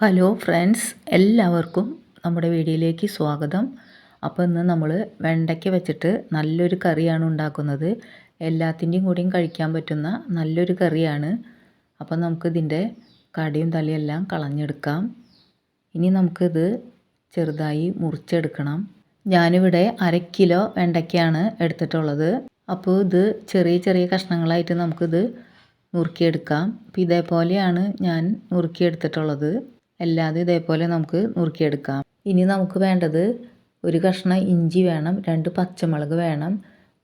Hello friends എല്ലാവർക്കും നമ്മുടെ വീഡിയോയിലേക്ക് സ്വാഗതം. അപ്പോൾ ഇന്ന് നമ്മൾ വെണ്ടയ്ക്ക വെച്ചിട്ട് നല്ലൊരു കറിയാണ് ഉണ്ടാക്കുന്നത്. എല്ലാത്തിന്റെയും കൂടിയും കഴിക്കാൻ പറ്റുന്ന നല്ലൊരു കറിയാണ്. അപ്പോൾ നമുക്കിതിന്റെ കടിയും തലയെല്ലാം കളഞ്ഞെടുക്കാം. ഇനി നമുക്കിത് ചെറുതായി മുറിച്ചെടുക്കണം. ഞാനിവിടെ അര കിലോ വെണ്ടയ്ക്കയാണ് എടുത്തിട്ടുള്ളത്. അപ്പോൾ ഇത് ചെറിയ ചെറിയ കഷ്ണങ്ങളായിട്ട് നമുക്കിത് നുറുക്കിയെടുക്കാം. അപ്പോൾ ഇതേപോലെയാണ് ഞാൻ നുറുക്കിയെടുത്തിട്ടുള്ളത്. എല്ലാതും ഇതേപോലെ നമുക്ക് നുറുക്കിയെടുക്കാം. ഇനി നമുക്ക് വേണ്ടത് ഒരു കഷ്ണം ഇഞ്ചി വേണം രണ്ട് പച്ചമുളക് വേണം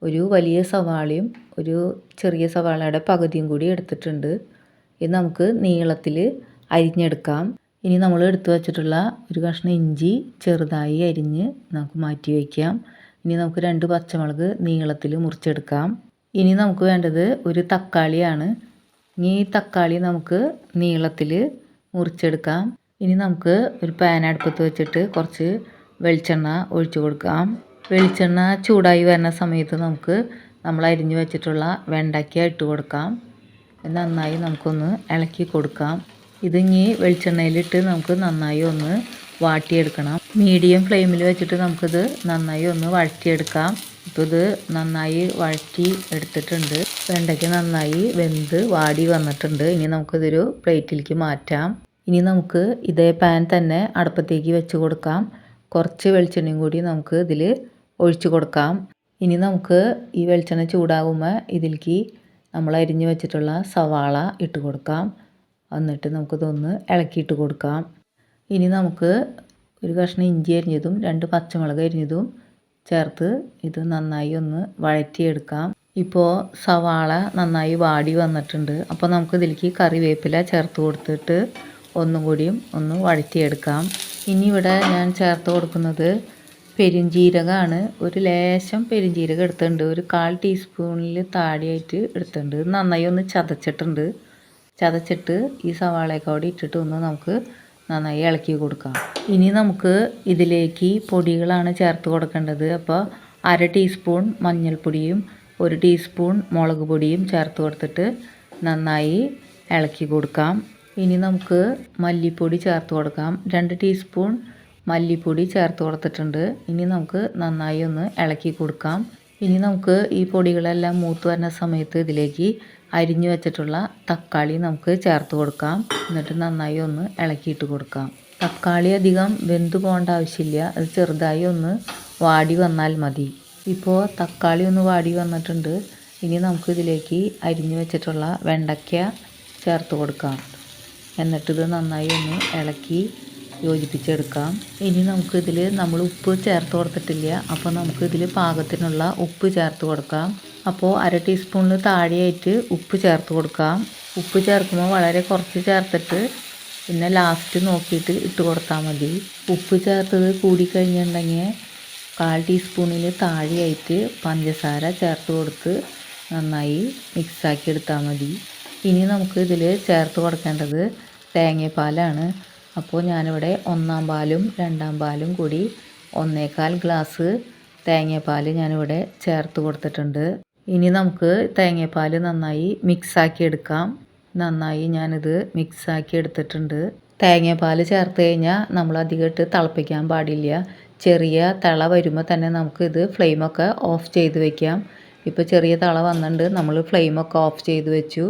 ഒരു വലിയ സവാളയും ഒരു ചെറിയ സവാളയുടെ പകുതിയും കൂടി എടുത്തിട്ടുണ്ട്. ഇത് നമുക്ക് നീളത്തിൽ അരിഞ്ഞെടുക്കാം. ഇനി നമ്മൾ എടുത്തു വച്ചിട്ടുള്ള ഒരു കഷ്ണം ഇഞ്ചി ചെറുതായി അരിഞ്ഞ് നമുക്ക് മാറ്റി വയ്ക്കാം. ഇനി നമുക്ക് രണ്ട് പച്ചമുളക് നീളത്തിൽ മുറിച്ചെടുക്കാം. ഇനി നമുക്ക് വേണ്ടത് ഒരു തക്കാളിയാണ്. ഇനി ഈ തക്കാളി നമുക്ക് നീളത്തിൽ മുറിച്ചെടുക്കാം. ഇനി നമുക്ക് ഒരു പാൻ അടുപ്പത്ത് വെച്ചിട്ട് കുറച്ച് വെളിച്ചെണ്ണ ഒഴിച്ചു കൊടുക്കാം. വെളിച്ചെണ്ണ ചൂടായി വരുന്ന സമയത്ത് നമുക്ക് നമ്മൾ അരിഞ്ഞു വെച്ചിട്ടുള്ള വെണ്ടയ്ക്ക ഇട്ട് കൊടുക്കാം. നന്നായി നമുക്കൊന്ന് ഇളക്കി കൊടുക്കാം. ഇതിങ്ങി വെളിച്ചെണ്ണയിലിട്ട് നമുക്ക് നന്നായി ഒന്ന് വാട്ടിയെടുക്കണം. മീഡിയം ഫ്ലെയിമിൽ വെച്ചിട്ട് നമുക്കിത് നന്നായി ഒന്ന് വഴറ്റിയെടുക്കാം. ഇപ്പോൾ ഇത് നന്നായി വഴറ്റി എടുത്തിട്ടുണ്ട്. വെണ്ടയ്ക്ക് നന്നായി വെന്ത് വാടി വന്നിട്ടുണ്ട്. ഇനി നമുക്കിതൊരു പ്ലേറ്റിലേക്ക് മാറ്റാം. ഇനി നമുക്ക് ഇതേ പാൻ തന്നെ അടുപ്പത്തേക്ക് വെച്ച് കൊടുക്കാം. കുറച്ച് വെളിച്ചെണ്ണയും കൂടി നമുക്ക് ഇതിൽ ഒഴിച്ചു കൊടുക്കാം. ഇനി നമുക്ക് ഈ വെളിച്ചെണ്ണ ചൂടാകുമ്പോൾ ഇതിലേക്ക് നമ്മൾ അരിഞ്ഞു വെച്ചിട്ടുള്ള സവാള ഇട്ട് കൊടുക്കാം. എന്നിട്ട് നമുക്കിതൊന്ന് ഇളക്കിയിട്ട് കൊടുക്കാം. ഇനി നമുക്ക് ഒരു കഷ്ണം ഇഞ്ചി അരിഞ്ഞതും രണ്ട് പച്ചമുളക് അരിഞ്ഞതും ചേർത്ത് ഇത് നന്നായി ഒന്ന് വഴറ്റിയെടുക്കാം. ഇപ്പോൾ സവാള നന്നായി വാടി വന്നിട്ടുണ്ട്. അപ്പോൾ നമുക്ക് ഇതിലേക്ക് കറിവേപ്പില ചേർത്ത് കൊടുത്തിട്ട് ഒന്നും കൂടിയും ഒന്ന് വഴറ്റിയെടുക്കാം. ഇനി ഇവിടെ ഞാൻ ചേർത്ത് കൊടുക്കുന്നത് പെരിഞ്ജീരകമാണ് ഒരു ലേശം പെരിഞ്ജീരകം എടുത്തിട്ടുണ്ട്. ഒരു കാൽ ടീസ്പൂണിൽ താടിയായിട്ട് എടുത്തിട്ടുണ്ട്. നന്നായി ഒന്ന് ചതച്ചിട്ടുണ്ട്. ചതച്ചിട്ട് ഈ സവാളയൊക്കെ അവിടെ ഇട്ടിട്ട് ഒന്ന് നമുക്ക് നന്നായി ഇളക്കി കൊടുക്കാം. ഇനി നമുക്ക് ഇതിലേക്ക് പൊടികളാണ് ചേർത്ത് കൊടുക്കേണ്ടത്. അപ്പോൾ അര ടീസ്പൂൺ മഞ്ഞൾപ്പൊടിയും ഒരു ടീസ്പൂൺ മുളക് പൊടിയും ചേർത്ത് കൊടുത്തിട്ട് നന്നായി ഇളക്കി കൊടുക്കാം. ഇനി നമുക്ക് മല്ലിപ്പൊടി ചേർത്ത് കൊടുക്കാം. രണ്ട് ടീസ്പൂൺ മല്ലിപ്പൊടി ചേർത്ത് കൊടുത്തിട്ടുണ്ട്. ഇനി നമുക്ക് നന്നായി ഒന്ന് ഇളക്കി കൊടുക്കാം. ഇനി നമുക്ക് ഈ പൊടികളെല്ലാം മൂത്ത് വരുന്ന സമയത്ത് ഇതിലേക്ക് അരിഞ്ഞു വെച്ചിട്ടുള്ള തക്കാളി നമുക്ക് ചേർത്ത് കൊടുക്കാം. എന്നിട്ട് നന്നായി ഒന്ന് ഇളക്കിയിട്ട് കൊടുക്കാം. തക്കാളി അധികം വെന്ത് പോകേണ്ട ആവശ്യമില്ല. അത് ചെറുതായി ഒന്ന് വാടി വന്നാൽ മതി. ഇപ്പോൾ തക്കാളി ഒന്ന് വാടി വന്നിട്ടുണ്ട്. ഇനി നമുക്ക് ഇതിലേക്ക് അരിഞ്ഞു വെച്ചിട്ടുള്ള വെണ്ടയ്ക്ക ചേർത്ത് കൊടുക്കാം. എന്നിട്ടിത് നന്നായി ഒന്ന് ഇളക്കി യോജിപ്പിച്ചെടുക്കാം. ഇനി നമുക്കിതിൽ നമ്മൾ ഉപ്പ് ചേർത്ത് കൊടുത്തിട്ടില്ല. അപ്പോൾ നമുക്കിതിൽ പാകത്തിനുള്ള ഉപ്പ് ചേർത്ത് കൊടുക്കാം. അപ്പോൾ അര ടീസ്പൂണിൽ താഴെയായിട്ട് ഉപ്പ് ചേർത്ത് കൊടുക്കാം. ഉപ്പ് ചേർക്കുമ്പോൾ വളരെ കുറച്ച് ചേർത്തിട്ട് പിന്നെ ലാസ്റ്റ് നോക്കിയിട്ട് ഇട്ട് കൊടുത്താൽ മതി. ഉപ്പ് ചേർത്തത് കൂടിക്കഴിഞ്ഞിട്ടുണ്ടെങ്കിൽ കാൽ ടീസ്പൂണിൽ താഴെയായിട്ട് പഞ്ചസാര ചേർത്ത് കൊടുത്ത് നന്നായി മിക്സാക്കി എടുത്താൽ മതി. ഇനി നമുക്ക് ഇതിൽ ചേർത്ത് കൊടുക്കേണ്ടത് തേങ്ങാപ്പാലാണ്. അപ്പോൾ ഞാനിവിടെ ഒന്നാം പാലും രണ്ടാം പാലും കൂടി ഒന്നേകാൽ ഗ്ലാസ് തേങ്ങാപ്പാൽ ഞാനിവിടെ ചേർത്ത് കൊടുത്തിട്ടുണ്ട്. ഇനി നമുക്ക് തേങ്ങാപ്പാൽ നന്നായി മിക്സാക്കി എടുക്കാം. നന്നായി ഞാനിത് മിക്സാക്കി എടുത്തിട്ടുണ്ട്. തേങ്ങാപ്പാൽ ചേർത്ത് കഴിഞ്ഞാൽ നമ്മൾ അധികമായിട്ട് തിളപ്പിക്കാൻ പാടില്ല. ചെറിയ തിള വരുമ്പോൾ തന്നെ നമുക്ക് ഇത് ഫ്ലെയിമൊക്കെ ഓഫ് ചെയ്ത് വയ്ക്കാം ഇപ്പോൾ ചെറിയ തിള വന്നിട്ടുണ്ട്. നമ്മൾ ഫ്ലെയിമൊക്കെ ഓഫ് ചെയ്ത് വെച്ചു.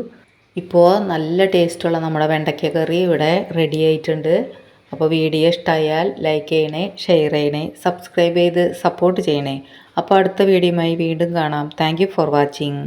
ഇപ്പോൾ നല്ല ടേസ്റ്റുള്ള നമ്മുടെ വെണ്ടയ്ക്ക കറി ഇവിടെ റെഡി ആയിട്ടുണ്ട്. അപ്പോൾ വീഡിയോ ഇഷ്ടമായാൽ ലൈക്ക് ചെയ്യണേ ഷെയർ ചെയ്യണേ സബ്സ്ക്രൈബ് ചെയ്ത് സപ്പോർട്ട് ചെയ്യണേ. അപ്പോൾ അടുത്ത വീഡിയോയുമായി വീണ്ടും കാണാം. Thank for watching